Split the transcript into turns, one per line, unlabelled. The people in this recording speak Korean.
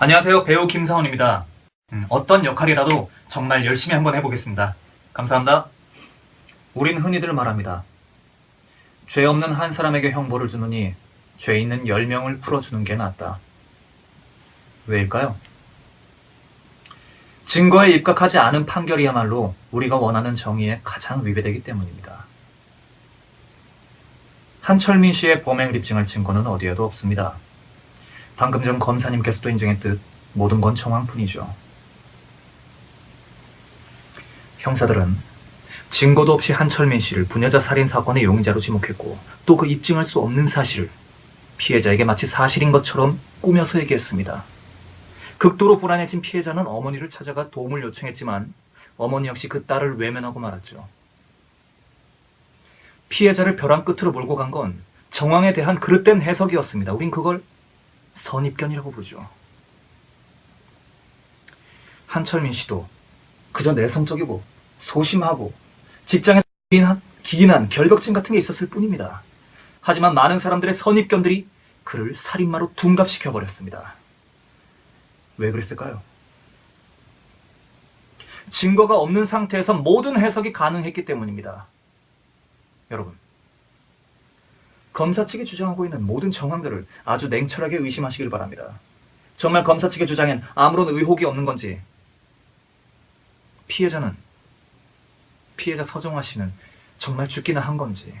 안녕하세요. 배우 김사원입니다. 음, 어떤 역할이라도 정말 열심히 한번 해보겠습니다. 감사합니다. 우린 흔히들 말합니다. 죄 없는 한 사람에게 형벌을 주느니 죄 있는 10명을 풀어주는 게 낫다. 왜일까요? 증거에 입각하지 않은 판결이야말로 우리가 원하는 정의에 가장 위배되기 때문입니다. 한철민 씨의 범행을 입증할 증거는 어디에도 없습니다. 방금 전 검사님께서도 인정했듯 모든 건 정황뿐이죠. 형사들은 증거도 없이 한철민 씨를 부녀자 살인 사건의 용의자로 지목했고 또 그 입증할 수 없는 사실을 피해자에게 마치 사실인 것처럼 꾸며서 얘기했습니다. 극도로 불안해진 피해자는 어머니를 찾아가 도움을 요청했지만 어머니 역시 그 딸을 외면하고 말았죠. 피해자를 벼랑 끝으로 몰고 간 건 정황에 대한 그릇된 해석이었습니다. 우린 그걸 선입견이라고 부르죠. 한철민 씨도 그저 내성적이고 소심하고 직장에서 기인한, 기인한 결벽증 같은 게 있었을 뿐입니다. 하지만 많은 사람들의 선입견들이 그를 살인마로 둔갑시켜 버렸습니다. 왜 그랬을까요? 증거가 없는 상태에서 모든 해석이 가능했기 때문입니다. 여러분, 검사 측이 주장하고 있는 모든 정황들을 아주 냉철하게 의심하시길 바랍니다. 정말 검사 측의 주장엔 아무런 의혹이 없는 건지, 피해자는, 피해자 서정화 씨는 정말 죽기나 한 건지,